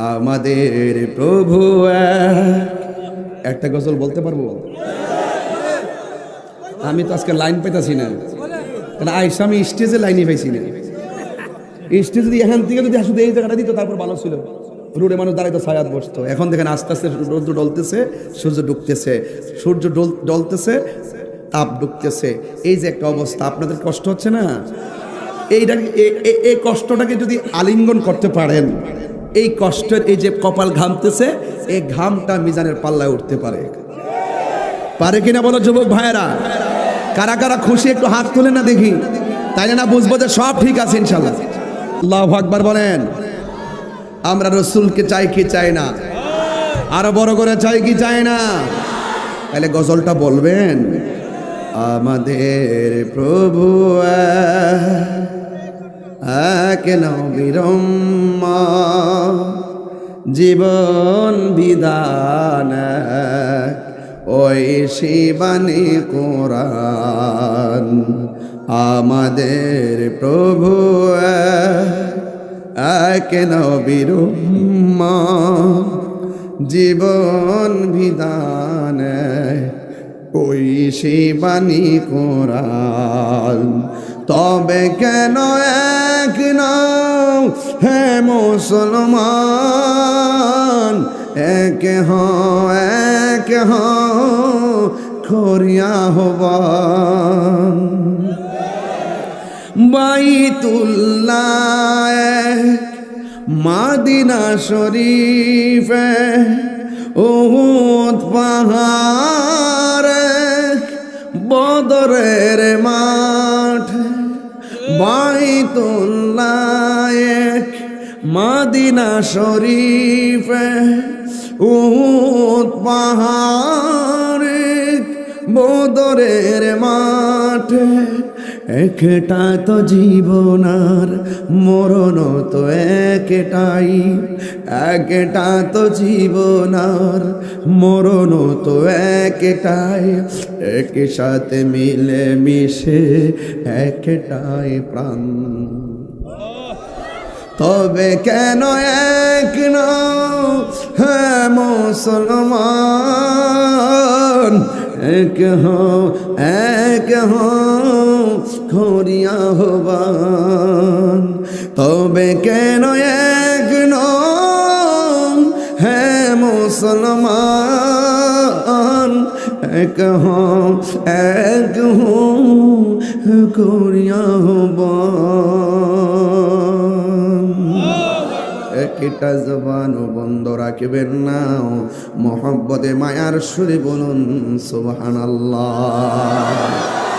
আমাদের প্রভু একটা গজল বলতে পারব? আমি তো আজকে লাইন পাইতাছি না। কারণ আইসা, আমি স্টেজে লাইনে পাইছি না। স্টেজ যদি এখান থেকে যদি শুধু এই জায়গাটা দিত, তারপর ভালো ছিল। রোডে মানুষ দাঁড়াইতো ছায়াত বসতো। এখন দেখেন আস্তে আস্তে রৌদ্র ডলতেছে সূর্য ডুবতেছে। সূর্য ডল ডলতেছে তাপ ডুবতেছে। এই যে একটা অবস্থা, আপনাদের কষ্ট হচ্ছে না? এইটা এ- এ- এই কষ্টটাকে যদি আলিঙ্গন করতে পারেন এই কষ্টের এই যে কপাল ঘামতেছে, এই ঘামটা মিজানের পাল্লায় উঠতে পারে। পারে কিনা বলো যুবক ভাইয়েরা? কারা কারা খুশি একটু হাত তুলে না দেখি। তাই না বুঝব যে সব ঠিক আছে ইনশাল্লাহ। আল্লাহ আকবার বলেন, আমরা রসুলকে চাই কি চাই না? আরও বড় করে চাই কি চাই না? তাহলে গজলটা বলবেন, আমাদের প্রভু এক নবীরম্ম জীবন বিধান ওই শিবানী কোরআন আমাদের প্রভু এক। নবীরম্ম জীবন এক, ওই শিবানী কোরআন? তবে কেন এক নাও হে মুসলমান? এক হ এক হ খরিয়া হবান বাইতুল্লাহ, মাদিনা শরীফে, উহুদ পাহাড় বদরের মাঠ বাইতুল্লাহ এক, মাদিনা শরীফে উহুদ পাহাড় বদরের মাঠে একটা তো জীবনার মরণ তো একটাই। একটা তো জীবনার মরণ তো একটাই। এক সাথে মিলে মিশে একটাই প্রাণ। তবে কেন এক নও হ্যাঁ মুসলমান? এক হো এক হো খরিয়া হবান তবে কেন এক নও হ্যাঁ মুসলমান? এক হো এক হো করিয়া হবান একটা জবান বন্ধ রাখবেন না। মোহাম্মদে মায়ার সুরে বলুন সুবহানাল্লাহ।